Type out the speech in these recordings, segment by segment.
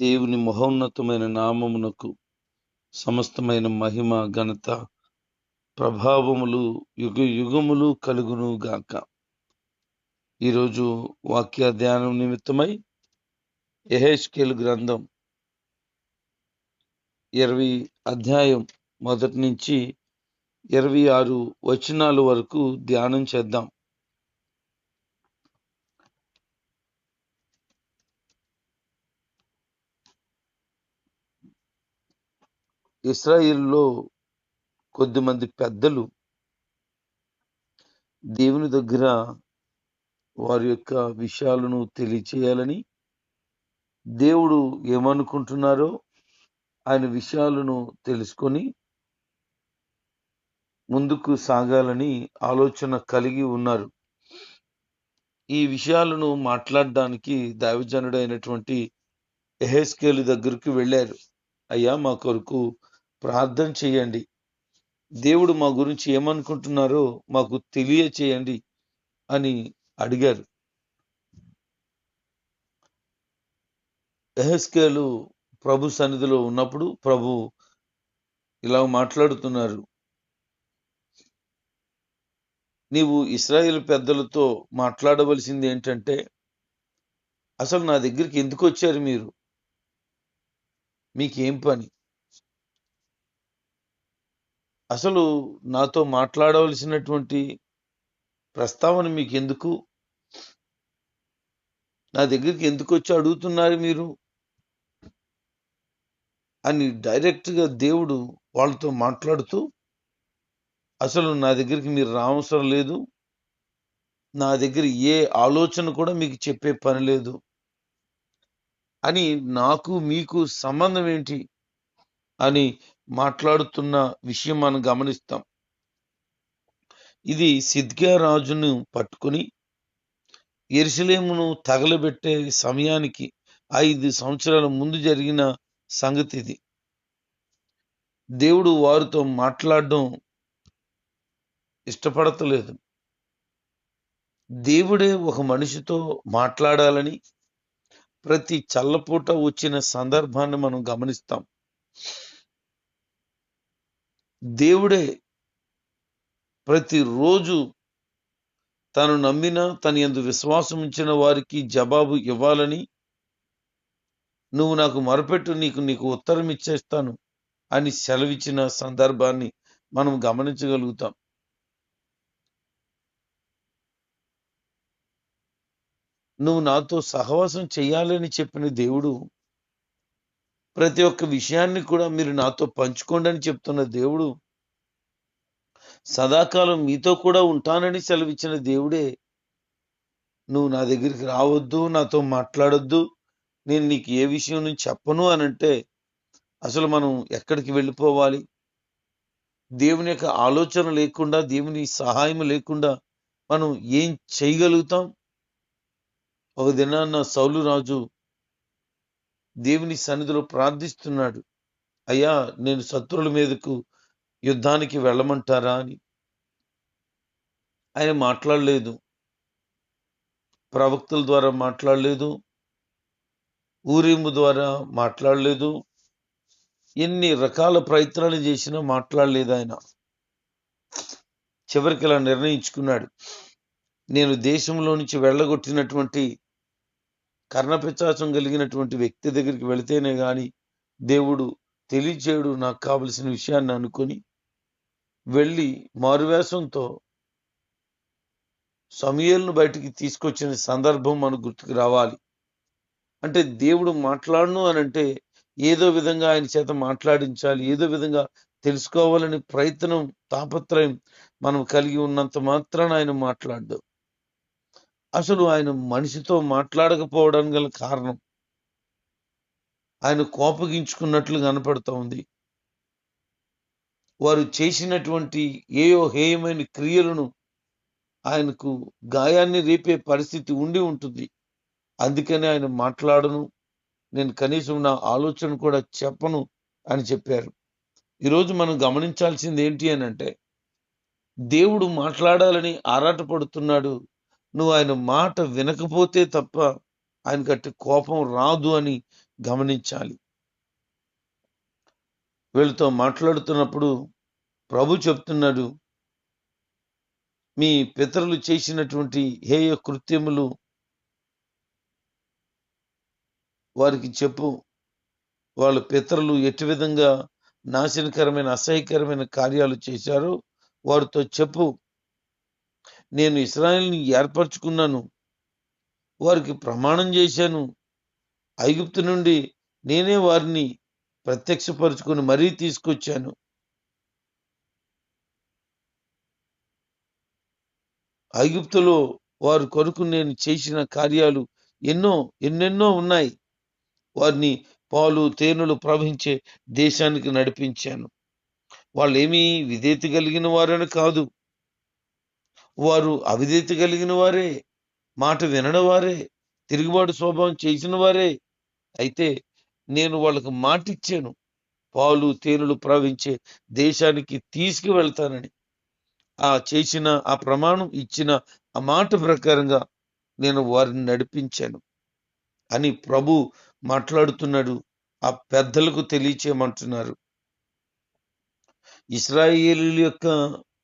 దేవుని మహోన్నతమైన నామమునకు సమస్తమైన మహిమ ఘనత ప్రభావములు యుగ యుగములు కలుగును గాక. ఈరోజు వాక్య ధ్యానం నిమిత్తమై ఎహెచ్కేల్ గ్రంథం ఇరవై అధ్యాయం మొదటి నుంచి ఇరవై ఆరు వచనాల వరకు ధ్యానం చేద్దాం. ఇస్రాయిల్లో కొద్దిమంది పెద్దలు దేవుని దగ్గర వారి యొక్క విషయాలను తెలియచేయాలని దేవుడు ఏమనుకుంటున్నారో ఆయన విషయాలను తెలుసుకొని ముందుకు సాగాలని ఆలోచన కలిగి ఉన్నారు. ఈ విషయాలను మాట్లాడడానికి దైవజనుడైనటువంటి ఎహెస్కేలు దగ్గరికి వెళ్ళారు. అయ్యా మా కొరకు ప్రార్థన చేయండి. దేవుడు మా గురించి ఏమనుకుంటున్నారో మాకు తెలియచేయండి అని అడిగారు. ఎహెస్కేలు ప్రభు సన్నిధిలో ఉన్నప్పుడు ప్రభు ఇలా మాట్లాడుతున్నారు. నీవు ఇస్రాయేల్ పెద్దలతో మాట్లాడవలసింది ఏంటంటే అసలు నా దగ్గరికి ఎందుకు వచ్చారు మీరు? మీకేం పని? అసలు నాతో మాట్లాడవలసినటువంటి ప్రస్తావన మీకు ఎందుకు నా దగ్గరికి ఎందుకు వచ్చి అడుగుతున్నారు మీరు? అని డైరెక్ట్గా దేవుడు వాళ్ళతో మాట్లాడుతూ అసలు నా దగ్గరికి మీరు రావసరం లేదు. నా దగ్గర ఏ ఆలోచన కూడా మీకు చెప్పే పని లేదు. అని నాకు మీకు సంబంధం ఏంటి? అని మాట్లాడుతున్న విషయం మనం గమనిస్తాం. ఇది సిద్కియా రాజును పట్టుకుని ఎరుసలేమును తగలబెట్టే సమయానికి ఐదు సంవత్సరాల ముందు జరిగిన సంగతి ఇది. దేవుడు వారితో మాట్లాడడం ఇష్టపడతలేదు. దేవుడే ఒక మనిషితో మాట్లాడాలని ప్రతి చల్లపూట వచ్చిన సందర్భాన్ని మనం గమనిస్తాం. దేవుడే ప్రతిరోజు తను నమ్మిన తన ఎందు విశ్వాసం ఉంచిన వారికి జవాబు ఇవ్వాలని నువ్వు నాకు మొరపెట్టు నీకు నీకు ఉత్తరం ఇచ్చేస్తాను అని సెలవిచ్చిన సందర్భాన్ని మనం గమనించగలుగుతాం. నువ్వు నాతో సహవాసం చేయాలని చెప్పిన దేవుడు ప్రతి ఒక్క విషయాన్ని కూడా మీరు నాతో పంచుకోండి అని చెప్తున్న దేవుడు సదాకాలం మీతో కూడా ఉంటానని సెలవిచ్చిన దేవుడే నువ్వు నా దగ్గరికి రావద్దు నాతో మాట్లాడొద్దు నేను నీకు ఏ విషయం నుంచి చెప్పను అని అంటే అసలు మనం ఎక్కడికి వెళ్ళిపోవాలి? దేవుని యొక్క ఆలోచన లేకుండా దేవుని సహాయం లేకుండా మనం ఏం చేయగలుగుతాం? ఒక దినాన్న సౌలు రాజు దేవుని సన్నిధిలో ప్రార్థిస్తున్నాడు. అయ్యా నేను శత్రువుల మీదకు యుద్ధానికి వెళ్ళమంటారా అని. ఆయన మాట్లాడలేదు. ప్రవక్తల ద్వారా మాట్లాడలేదు. ఊరేము ద్వారా మాట్లాడలేదు. ఎన్ని రకాల ప్రయత్నాలు చేసినా మాట్లాడలేదు ఆయన. చివరికి ఇలా నిర్ణయించుకున్నాడు. నేను దేశంలో నుంచి వెళ్ళగొట్టినటువంటి కర్ణపిచాచం కలిగినటువంటి వ్యక్తి దగ్గరికి వెళితేనే కానీ దేవుడు తెలియచేయడు నాకు కావలసిన విషయాన్ని అనుకొని వెళ్ళి మారువేషంతో సమయలను బయటికి తీసుకొచ్చిన సందర్భం మనకు గుర్తుకు రావాలి. అంటే దేవుడు మాట్లాడను అని అంటే ఏదో విధంగా ఆయన చేత మాట్లాడించాలి ఏదో విధంగా తెలుసుకోవాలని ప్రయత్నం తాపత్రయం మనం కలిగి ఉన్నంత మాత్రాన ఆయన మాట్లాడదు అసలు ఆయన మనిషితో మాట్లాడకపోవడానికి గల కారణం. ఆయన కోపగించుకున్నట్లు కనపడుతూ ఉంది. వారు చేసినటువంటి ఏయో హేయమైన క్రియలను ఆయనకు గాయాన్ని రేపే పరిస్థితి ఉండి ఉంటుంది. అందుకనే ఆయన మాట్లాడను. నేను కనీసం నా ఆలోచన కూడా చెప్పను అని చెప్పారు. ఈరోజు మనం గమనించాల్సింది ఏంటి అని అంటే దేవుడు మాట్లాడాలని ఆరాటపడుతున్నాడు నువ్వు ఆయన మాట వినకపోతే తప్ప ఆయన కట్టి కోపం రాదు అని గమనించాలి. వీళ్ళతో మాట్లాడుతున్నప్పుడు ప్రభు చెప్తున్నాడు మీ పితరులు చేసినటువంటి హేయ కృత్యములు వారికి చెప్పు. వాళ్ళ పితరులు ఎట్టి విధంగా నాశనకరమైన అసహ్యకరమైన కార్యాలు చేశారో వారితో చెప్పు. నేను ఇస్రాయల్ని ఏర్పరచుకున్నాను. వారికి ప్రమాణం చేశాను. ఐగుప్తు నుండి నేనే వారిని ప్రత్యక్షపరచుకొని మరీ తీసుకొచ్చాను. ఐగుప్తులో వారి కొరకు నేను చేసిన కార్యాలు ఎన్నో ఎన్నెన్నో ఉన్నాయి. వారిని పాలు తేనెలు ప్రవహించే దేశానికి నడిపించాను. వాళ్ళేమీ విధేత కలిగిన వారని కాదు. వారు అవిధేయత కలిగిన వారే మాట వినడం వారే తిరుగుబాటు స్వభావం చేసిన వారే. అయితే నేను వాళ్ళకు మాట ఇచ్చాను పాలు తేనెలు ప్రవహించే దేశానికి తీసుకువెళ్తానని. ఆ చేసిన ఆ ప్రమాణం ఇచ్చిన ఆ మాట ప్రకారంగా నేను వారిని నడిపించాను అని ప్రభు మాట్లాడుతున్నాడు ఆ పెద్దలకు తెలియచేయమంటున్నారు. ఇస్రాయేలు యొక్క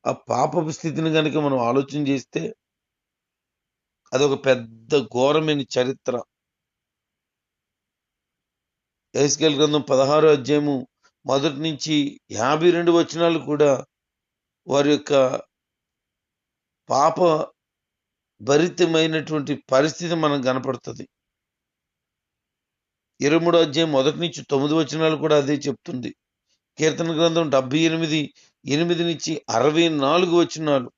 ఆ పాపపు స్థితిని కనుక మనం ఆలోచన చేస్తే అదొక పెద్ద ఘోరమైన చరిత్ర. ఎస్కేల్ గ్రంథం పదహారో అధ్యాయము మొదటి నుంచి యాభై రెండు వచనాలు కూడా వారి యొక్క పాప భరితమైనటువంటి పరిస్థితి మనకు కనపడుతుంది. ఇరవై మూడో అధ్యాయం మొదటి నుంచి తొమ్మిది వచనాలు కూడా అదే చెప్తుంది. కీర్తన గ్రంథం డెబ్బై ఎనిమిది ఎనిమిది నుంచి అరవై నాలుగు వచనాలు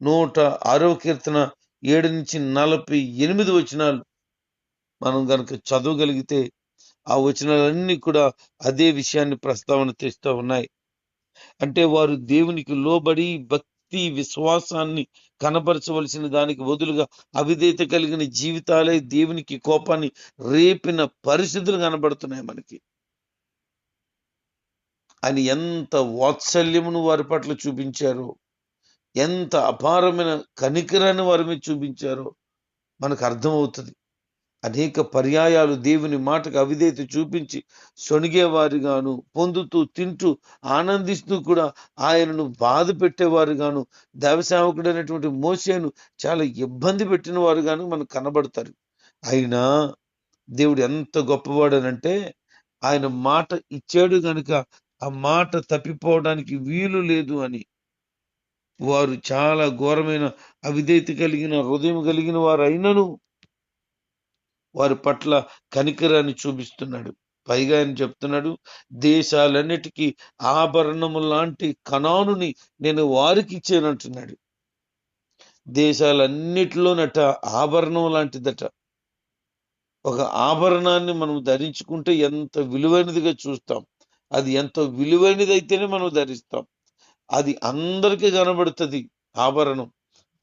నూట ఆరవ కీర్తన ఏడు నుంచి నలభై ఎనిమిది వచనాలు మనం కనుక చదవగలిగితే ఆ వచనాలన్నీ కూడా అదే విషయాన్ని ప్రస్తావన తెస్తూ ఉన్నాయి. అంటే వారు దేవునికి లోబడి భక్తి విశ్వాసాన్ని కనపరచవలసిన దానికి వదులుగా అవిధేత కలిగిన జీవితాలే దేవునికి కోపాన్ని రేపిన పరిస్థితులు కనబడుతున్నాయి మనకి. అని ఎంత వాత్సల్యమును వారి పట్ల చూపించారో ఎంత అపారమైన కనికరాన్ని వారి మీద చూపించారో మనకు అర్థమవుతుంది. అనేక పర్యాయాలు దేవుని మాటకు అవిధేత చూపించి సొనిగేవారుగాను పొందుతూ తింటూ ఆనందిస్తూ కూడా ఆయనను బాధ పెట్టేవారుగాను దేవసేవకుడైనటువంటి మోసేను చాలా ఇబ్బంది పెట్టిన వారుగాను మనకు కనబడతారు. అయినా దేవుడు ఎంత గొప్పవాడనంటే ఆయన మాట ఇచ్చాడు గనుక ఆ మాట తప్పిపోవడానికి వీలు లేదు అని. వారు చాలా ఘోరమైన అవిధేయత కలిగిన హృదయం కలిగిన వారు అయినను వారి పట్ల కనికరాన్ని చూపిస్తున్నాడు. పైగా ఆయన చెప్తున్నాడు దేశాలన్నిటికీ ఆభరణము లాంటి కణానుని నేను వారికి ఇచ్చానంటున్నాడు దేశాలన్నిటిలోనట ఆభరణం లాంటిదట. ఒక ఆభరణాన్ని మనం ధరించుకుంటే ఎంత విలువైనదిగా చూస్తాం. అది ఎంతో విలువైనదైతేనే మనం ధరిస్తాం. అది అందరికీ కనబడుతుంది ఆభరణం.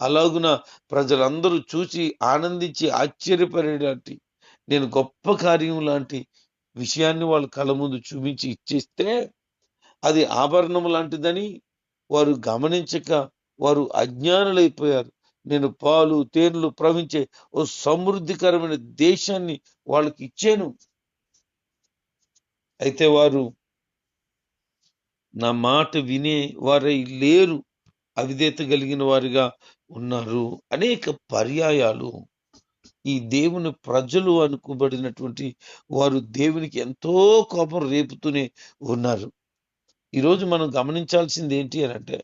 అలాగున ప్రజలందరూ చూసి ఆనందించి ఆశ్చర్యపడేలాంటి నేను గొప్ప కార్యం లాంటి విషయాన్ని వాళ్ళ కళ్ళ ముందు చూపించి ఇచ్చేస్తే అది ఆభరణం లాంటిదని వారు గమనించక వారు అజ్ఞానులైపోయారు. నేను పాలు తేనెలు ప్రవహించే ఓ సమృద్ధికరమైన దేశాన్ని వాళ్ళకి ఇచ్చాను. అయితే వారు నా మాట వినే వారై లేరు అవిధేత కలిగిన వారిగా ఉన్నారు. అనేక పర్యాయాలు. ఈ దేవుని ప్రజలు అనుకోబడినటువంటి వారు దేవునికి ఎంతో కోపం రేపుతూనే ఉన్నారు. ఈరోజు మనం గమనించాల్సింది ఏంటి అని అంటే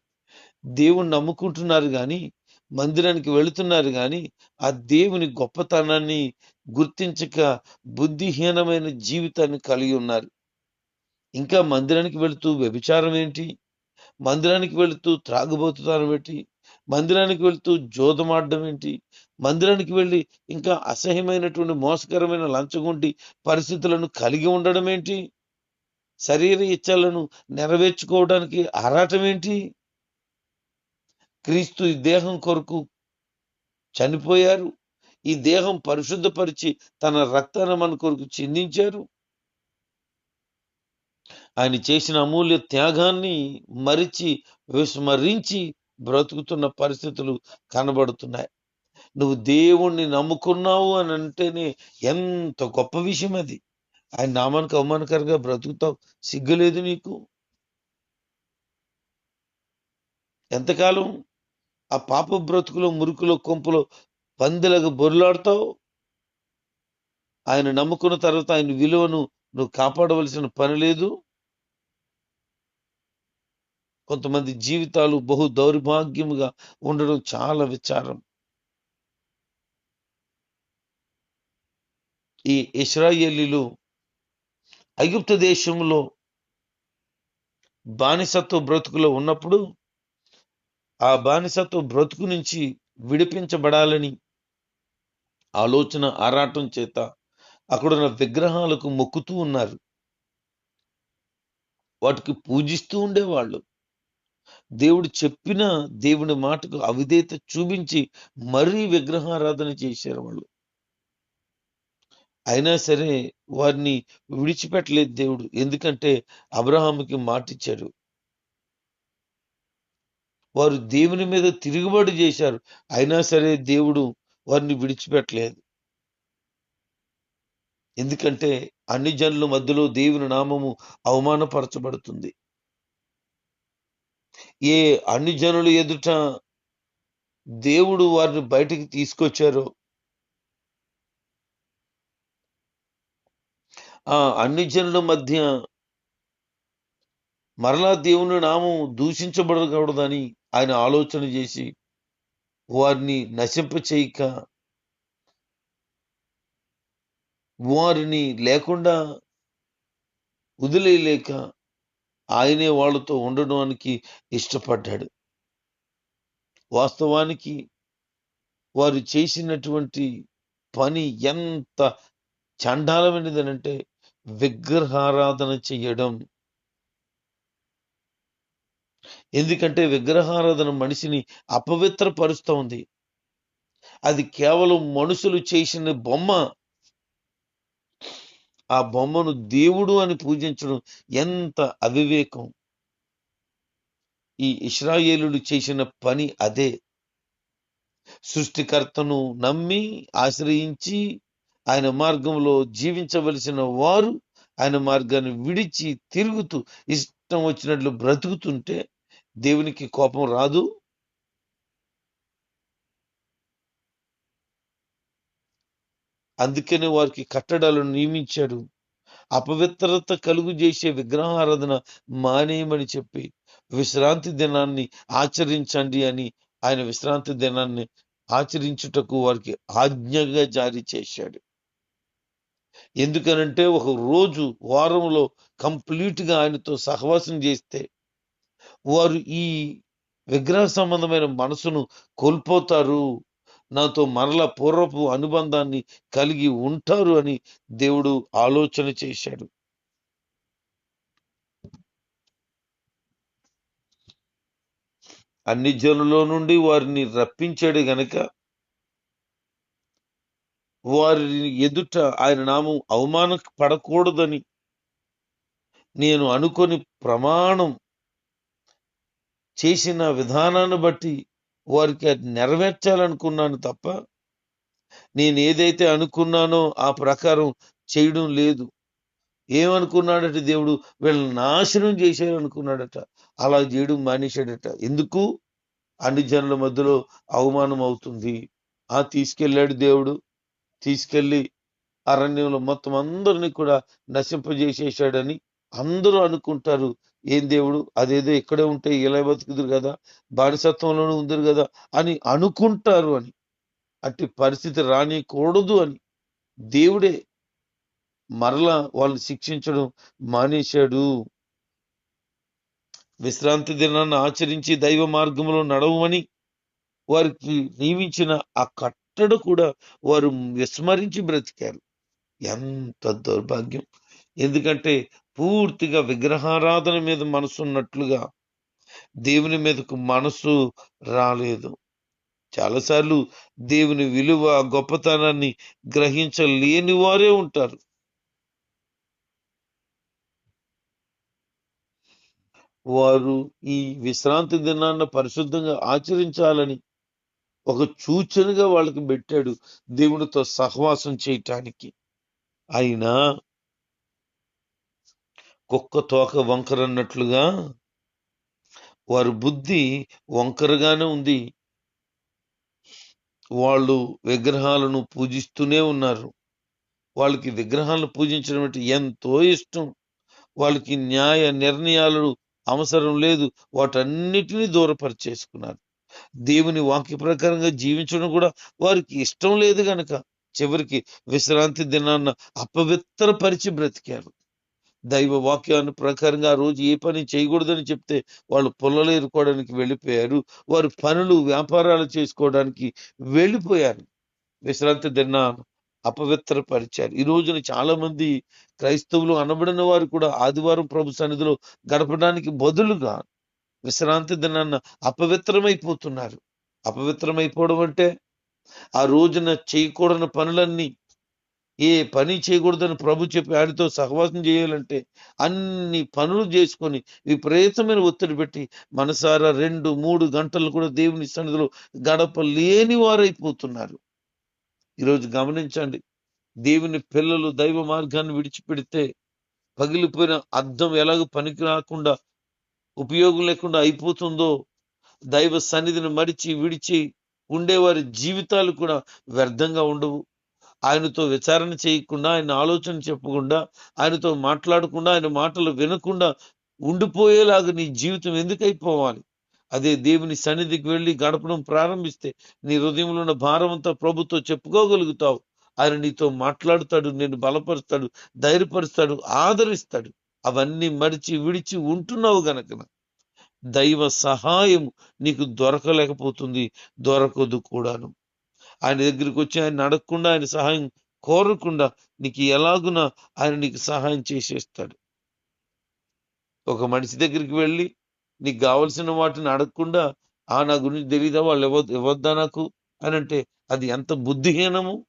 దేవుణ్ణి నమ్ముకుంటున్నారు కానీ మందిరానికి వెళుతున్నారు కానీ ఆ దేవుని గొప్పతనాన్ని గుర్తించక బుద్ధిహీనమైన జీవితాన్ని కలిగి ఉన్నారు. ఇంకా మందిరానికి వెళుతూ వ్యభిచారం ఏంటి? మందిరానికి వెళుతూ త్రాగుబోతుతానం ఏంటి? మందిరానికి వెళుతూ జోదమాడడం ఏంటి? మందిరానికి వెళ్ళి ఇంకా అసహ్యమైనటువంటి మోసకరమైన లంచగొంటి పరిస్థితులను కలిగి ఉండడం ఏంటి? శరీర ఇచ్ఛలను నెరవేర్చుకోవడానికి ఆరాటం ఏంటి? క్రీస్తు ఈ దేహం కొరకు చనిపోయారు. ఈ దేహం పరిశుద్ధపరిచి తన రక్తాన్ని మన కొరకు చిందించారు. ఆయన చేసిన అమూల్య త్యాగాన్ని మరిచి విస్మరించి బ్రతుకుతున్న పరిస్థితులు కనబడుతున్నాయి. నువ్వు దేవుణ్ణి నమ్ముకున్నావు అని అంటేనే ఎంత గొప్ప విషయం అది. ఆయన నామానికి అవమానకరంగా బ్రతుకుతావు సిగ్గులేదు నీకు? ఎంతకాలం ఆ పాప బ్రతుకులో మురుకులో కొంపులో పందిలకు బొరులాడతావు? ఆయన నమ్ముకున్న తర్వాత ఆయన విలువను నువ్వు కాపాడవలసిన పని లేదు? కొంతమంది జీవితాలు బహు దౌర్భాగ్యముగా ఉండడం చాలా విచారం. ఈ ఇస్రాయేలీలు ఐగుప్తు దేశంలో బానిసత్వ బ్రతుకులో ఉన్నప్పుడు ఆ బానిసత్వ బ్రతుకు నుంచి విడిపించబడాలని ఆలోచన ఆరాటం చేత అక్కడున్న విగ్రహాలకు మొక్కుతూ ఉన్నారు. వాటికి పూజిస్తూ ఉండేవాళ్ళు. దేవుడు చెప్పిన దేవుని మాటకు అవిధేత చూపించి మరీ విగ్రహారాధన చేశారు వాళ్ళు. అయినా సరే వారిని విడిచిపెట్టలేదు దేవుడు. ఎందుకంటే అబ్రహాముకి మాటిచ్చాడు వారు దేవుని మీద తిరుగుబాటు చేశారు. అయినా సరే దేవుడు వారిని విడిచిపెట్టలేదు. ఎందుకంటే అన్ని జనుల మధ్యలో దేవుని నామము అవమానపరచబడుతుంది. ఏ అన్ని జనులు ఎదుట దేవుడు వారిని బయటికి తీసుకొచ్చారో? ఆ అన్ని జనుల మధ్య మరలా దేవుని నామం దూషించబడకూడదని ఆయన ఆలోచన చేసి వారిని నశింప చేయక వారిని లేకుండా వదిలేయలేక ఆయనే వాళ్ళతో ఉండడానికి ఇష్టపడ్డాడు. వాస్తవానికి వారు చేసినటువంటి పని ఎంత చండాలమైనదనంటే విగ్రహారాధన చెయ్యడం ఎందుకంటే విగ్రహారాధన మనిషిని అపవిత్రపరుస్తూ ఉంది అది కేవలం మనుషులు చేసిన బొమ్మ ఆ బొమ్మను దేవుడు అని పూజించడం ఎంత అవివేకం. ఈ ఇస్రాయేలుడు చేసిన పని అదే. సృష్టికర్తను నమ్మి ఆశ్రయించి ఆయన మార్గంలో జీవించవలసిన వారు ఆయన మార్గాన్ని విడిచి తిరుగుతూ ఇష్టం వచ్చినట్లు బ్రతుకుతుంటే దేవునికి కోపం రాదు. అందుకనే వారికి కట్టడాలను నియమించాడు. అపవిత్రత కలుగు చేసే విగ్రహారాధన మానేయమని చెప్పి విశ్రాంతి దినాన్ని ఆచరించండి అని ఆయన విశ్రాంతి దినాన్ని ఆచరించుటకు వారికి ఆజ్ఞగా జారీ చేశాడు. ఎందుకనంటే ఒక రోజు వారంలో కంప్లీట్గా ఆయనతో సహవాసం చేస్తే వారు ఈ విగ్రహ సంబంధమైన మనసును కోల్పోతారు. నాతో మరల పూర్వపు అనుబంధాన్ని కలిగి ఉంటారు అని దేవుడు ఆలోచన చేశాడు. అన్ని జనుల నుండి వారిని రప్పించాడు గనక వారి ఎదుట ఆయన నామం అవమాన పడకూడదని నేను అనుకొని ప్రమాణం చేసిన విధానాన్ని బట్టి వారికి అది నెరవేర్చాలనుకున్నాను తప్ప నేను ఏదైతే అనుకున్నానో ఆ ప్రకారం చేయడం లేదు. ఏమనుకున్నాడట దేవుడు? వీళ్ళని నాశనం చేసేయాలనుకున్నాడట. అలా చేయడం మానేశాడట. ఎందుకు? అన్ని జనుల మధ్యలో అవమానం అవుతుంది. ఆ తీసుకెళ్ళాడు దేవుడు. తీసుకెళ్ళి అరణ్యంలో మొత్తం అందరినీ కూడా నశింపజేసేసాడని అందరూ అనుకుంటారు. ఏం దేవుడు? అదేదో ఇక్కడే ఉంటే ఇలా బతుకుదురు కదా బానిసత్వంలోనే ఉందరు కదా అని అనుకుంటారు అని. అట్టి పరిస్థితి రానికూడదు అని. దేవుడే మరలా వాళ్ళని శిక్షించడం మానేశాడు. విశ్రాంతి దినాన్ని ఆచరించి దైవ మార్గంలో నడవమని వారికి నియమించిన ఆ కట్టడ కూడా వారు విస్మరించి బ్రతికారు. ఎంత దౌర్భాగ్యం. ఎందుకంటే పూర్తిగా విగ్రహారాధన మీద మనసు ఉన్నట్లుగా దేవుని మీదకు మనసు రాలేదు. చాలాసార్లు దేవుని విలువ గొప్పతనాన్ని గ్రహించలేని వారే ఉంటారు. వారు ఈ విశ్రాంతి దినాన్ని పరిశుద్ధంగా ఆచరించాలని ఒక సూచనగా వాళ్ళకి పెట్టాడు దేవునితో సహవాసం చేయటానికి. అయినా కుక్క తోక వంకరన్నట్లుగా వారి బుద్ధి వంకరగానే ఉంది. వాళ్ళు విగ్రహాలను పూజిస్తూనే ఉన్నారు. వాళ్ళకి విగ్రహాలను పూజించడం అంటే ఎంతో ఇష్టం. వాళ్ళకి న్యాయ నిర్ణయాలు అవసరం లేదు. వాటన్నిటిని దూరపరిచేసుకున్నారు. దేవుని వాక్య ప్రకారంగా జీవించడం కూడా వారికి ఇష్టం లేదు గనక. చివరికి విశ్రాంతి దినాన్న అపవిత్రపరిచి బ్రతికారు. దైవ వాక్యాన్ని ప్రకారంగా ఆ రోజు ఏ పని చేయకూడదని చెప్తే వాళ్ళు పొల్లలు ఎరుకోవడానికి వెళ్ళిపోయారు. వారు పనులు వ్యాపారాలు చేసుకోవడానికి వెళ్ళిపోయారు. విశ్రాంతి దినాన్ని అపవిత్రపరిచారు. ఈ రోజున చాలా మంది క్రైస్తవులు అనబడిన వారు కూడా ఆదివారం ప్రభు సన్నిధిలో గడపడానికి బదులుగా విశ్రాంతి దినాన్న అపవిత్రమైపోతున్నారు. అపవిత్రమైపోవడం అంటే ఆ రోజున చేయకూడని పనులన్నీ ఏ పని చేయకూడదని ప్రభు చెప్పి ఆడితో సహవాసం చేయాలంటే అన్ని పనులు చేసుకొని విపరీతమైన ఒత్తిడి పెట్టి మనసారా రెండు మూడు గంటలు కూడా దేవుని సన్నిధిలో గడపలేని వారైపోతున్నారు. ఈరోజు గమనించండి. దేవుని పిల్లలు దైవ మార్గాన్ని విడిచిపెడితే పగిలిపోయిన అర్థం ఎలాగ పనికి రాకుండా ఉపయోగం లేకుండా అయిపోతుందో దైవ సన్నిధిని మరిచి విడిచి ఉండేవారి జీవితాలు కూడా వ్యర్థంగా ఉండవు. ఆయనతో విచారణ చేయకుండా ఆయన ఆలోచన చెప్పకుండా ఆయనతో మాట్లాడకుండా ఆయన మాటలు వినకుండా ఉండిపోయేలాగా నీ జీవితం ఎందుకైపోవాలి? అదే దేవుని సన్నిధికి వెళ్ళి గడపడం ప్రారంభిస్తే నీ హృదయంలో ఉన్న భారం అంతా ప్రభుతో చెప్పుకోగలుగుతావు. ఆయన నీతో మాట్లాడుతాడు నేను బలపరుస్తాడు ధైర్యపరుస్తాడు ఆదరిస్తాడు. అవన్నీ మరిచి విడిచి ఉంటున్నావు గనక దైవ సహాయం నీకు దొరకలేకపోతుంది దొరకదు కూడాను. ఆయన దగ్గరికి వచ్చి ఆయన అడగకుండా ఆయన సహాయం కోరకుండా నీకు ఎలాగున ఆయన నీకు సహాయం చేసేస్తాడు. ఒక మనిషి దగ్గరికి వెళ్ళి నీకు కావలసిన వాటిని అడగకుండా ఆ నా గురించి తెలియదా వాళ్ళు ఇవ్వ ఇవ్వద్దా నాకు? అని అంటే అది ఎంత బుద్ధిహీనము?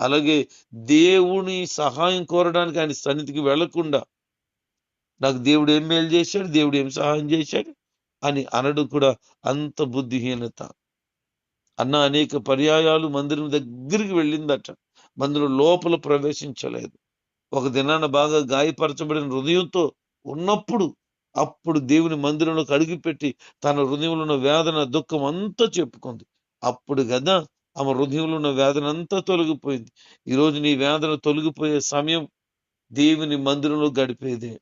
అలాగే దేవుని సహాయం కోరడానికి ఆయన సన్నిధికి వెళ్ళకుండా నాకు దేవుడు ఏం మేలు చేశాడు? దేవుడు ఏం సహాయం చేశాడు? అని అనడం కూడా అంత బుద్ధిహీనత. అన్న అనేక పర్యాయాలు మందిరం దగ్గరికి వెళ్ళిందట. మందిరం లోపల ప్రవేశించలేదు. ఒక దినాన బాగా గాయపరచబడిన హృదయంతో ఉన్నప్పుడు అప్పుడు దేవుని మందిరంలోకి అడుగుపెట్టి తన హృదయంలో ఉన్న వేదన దుఃఖం అంతా చెప్పుకుంది. అప్పుడు కదా ఆమె హృదయంలో ఉన్న వేదన అంతా తొలగిపోయింది. ఈరోజు నీ వేదన తొలగిపోయే సమయం దేవుని మందిరంలో గడిపేదే.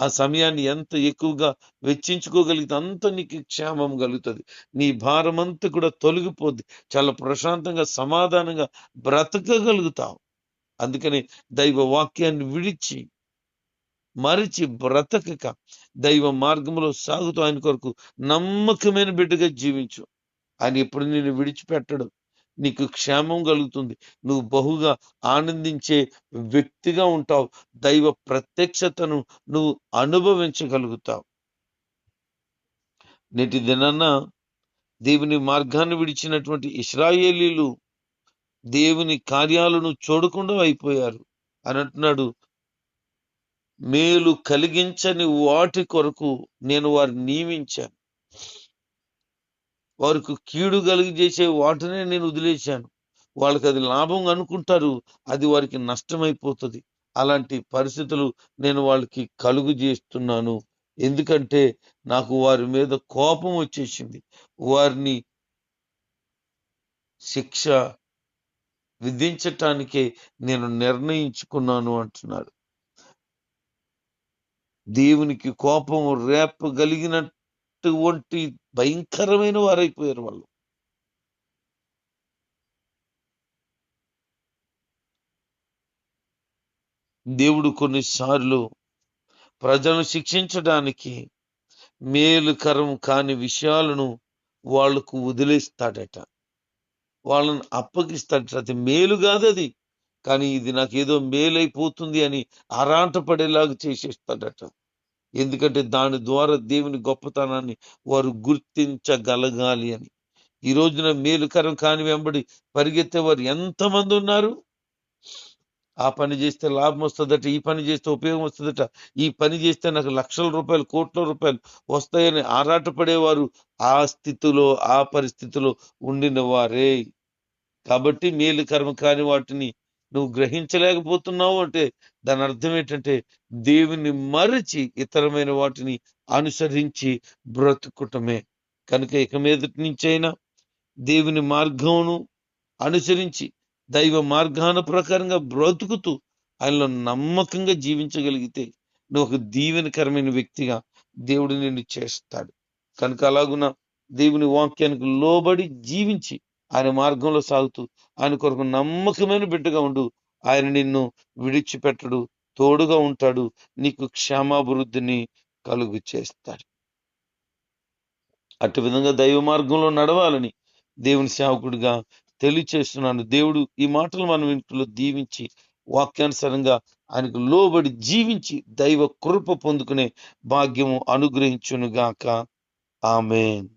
ఆ సమయాన్ని ఎంత ఎక్కువగా వెచ్చించుకోగలిగితే అంత నీకు క్షేమం కలుగుతుంది. నీ భారం అంతా కూడా తొలగిపోద్ది. చాలా ప్రశాంతంగా సమాధానంగా బ్రతకగలుగుతావు. అందుకని దైవ వాక్యాన్ని విడిచి మరిచి బ్రతకక దైవ మార్గంలో సాగుతూ ఆయన కొరకు నమ్మకమైన బిడ్డగా జీవించు. ఆయన ఎప్పుడు నేను విడిచిపెట్టడు. నీకు క్షేమం కలుగుతుంది. నువ్వు బహుగా ఆనందించే వ్యక్తిగా ఉంటావు. దైవ ప్రత్యక్షతను నువ్వు అనుభవించగలుగుతావు. నేటి దినాన దేవుని మార్గాన్ని విడిచినటువంటి ఇస్రాయేలీలు దేవుని కార్యాలను చూడకుండా అయిపోయారు. అని అంటున్నాడు మేలు కలిగించని వాటి కొరకు నేను వారిని నియమించాను. వారికి కీడు కలిగజేసే వాటినే నేను వదిలేశాను. వాళ్ళకి అది లాభం అనుకుంటారు అది వారికి నష్టమైపోతుంది. అలాంటి పరిస్థితులు నేను వాళ్ళకి కలుగు చేస్తున్నాను ఎందుకంటే నాకు వారి మీద కోపం వచ్చేసింది. వారిని శిక్ష విధించటానికే నేను నిర్ణయించుకున్నాను అంటున్నాడు. దేవునికి కోపం అటువంటి భయంకరమైన వారైపోయారు వాళ్ళు. దేవుడు కొన్నిసార్లు ప్రజలను శిక్షించడానికి మేలుకరం కాని విషయాలను వాళ్ళకు వదిలేస్తాడట. వాళ్ళని అప్పగిస్తాడట. అది మేలు కాదు అది. కానీ ఇది నాకు ఏదో మేలైపోతుంది అని ఆరాటపడేలాగా చేసేస్తాడట. ఎందుకంటే దాని ద్వారా దేవుని గొప్పతనాన్ని వారు గుర్తించగలగాలి అని. ఈ రోజున మేలుకరం కాని వెంబడి పరిగెత్తే వారు ఎంతమంది ఉన్నారు? ఆ పని చేస్తే లాభం వస్తుందట ఈ పని చేస్తే ఉపయోగం వస్తుందట ఈ పని చేస్తే నాకు లక్షల రూపాయలు కోట్ల రూపాయలు వస్తాయని ఆరాటపడేవారు ఆ స్థితిలో ఆ పరిస్థితిలో ఉండిన వారే. కాబట్టి మేలు కర్మ కాని వాటిని నువ్వు గ్రహించలేకపోతున్నావు అంటే దాని అర్థం ఏంటంటే దేవుని మరచి ఇతరమైన వాటిని అనుసరించి బ్రతుకుటమే. కనుక ఇక మీదటి నుంచైనా దేవుని మార్గమును అనుసరించి దైవ మార్గాన ప్రకారంగా బ్రతుకుతూ ఆయనలో నమ్మకంగా జీవించగలిగితే నువ్వు ఒక దీవెనకరమైన వ్యక్తిగా దేవుడు నిన్ను చేస్తాడు. కనుక అలాగున దేవుని వాక్యానికి లోబడి జీవించి ఆయన మార్గంలో సాగుతూ ఆయన కొరకు నమ్మకమైన బిడ్డగా ఉండు. ఆయన నిన్ను విడిచిపెట్టడు తోడుగా ఉంటాడు నీకు క్షేమాభివృద్ధిని కలుగు చేస్తాడు. అటు విధంగా దైవ మార్గంలో నడవాలని దేవుని సేవకుడిగా తెలియచేస్తున్నాను. దేవుడు ఈ మాటలు మనం ఇంట్లో దీవించి వాక్యానుసారంగా ఆయనకు లోబడి జీవించి దైవ కృప పొందుకునే భాగ్యము అనుగ్రహించునుగాక. ఆమెన్.